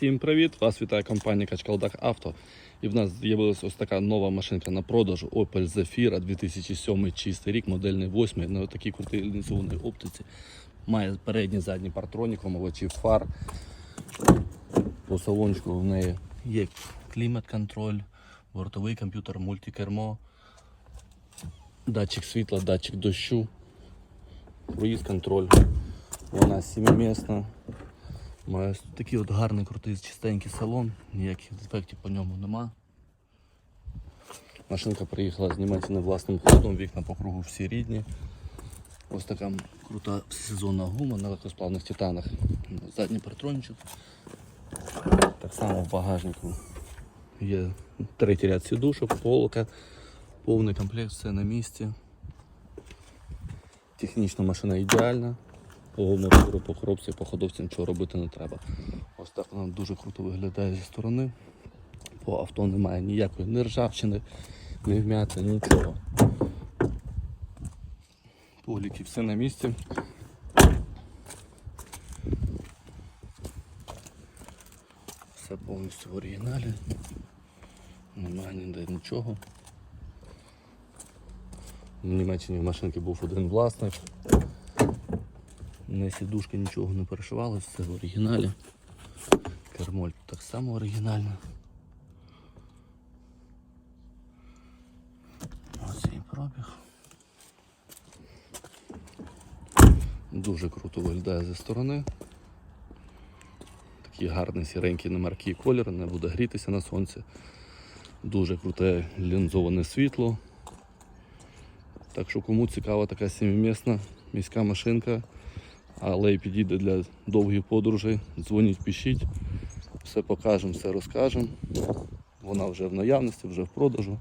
Всім привіт! Вас вітає компанія Качкалдак Авто. І в нас з'явилася ось така нова машинка на продажу Opel Zafira 2007 чистий рік, модельний 8 на такій крутій оптиці. Має передній задній партронік, омивачі фар. По салончику в неї є клімат-контроль, бортовий комп'ютер, мультикермо, датчик світла, датчик дощу, круїз контроль. Вона сімимісна. Має такий от гарний крутий чистенький салон, ніяких дефектів по ньому нема. Машинка приїхала з Німеччини власним ходом, вікна по кругу всі рідні. Ось така крута сезонна гума на легкосплавних титанах. Задній партрончик. Так само в багажнику є третій ряд сідушок, полка, повний комплект, все на місці. Технічно машина ідеальна. По мотору, по коробці, по ходовці нічого робити не треба. Ось так вона дуже круто виглядає зі сторони. По авто немає ніякої ні ржавчини, ні вм'яти, нічого. Поліки все на місці. Все повністю в оригіналі. Немає ніде нічого. В Німеччині в машинки був один власник. Не сідушки нічого не перешивалось, все в оригіналі. Кермоль так само оригінальне. Ось і пробіг. Дуже круто виглядає зі сторони. Такий гарний сіренький немаркий колір, не буде грітися на сонці. Дуже круте лінзоване світло. Так що кому цікава така сімимісна міська машинка, але й підійде для довгих подорожей, дзвоніть, пишіть, все покажемо, все розкажемо. Вона вже в наявності, вже в продажу.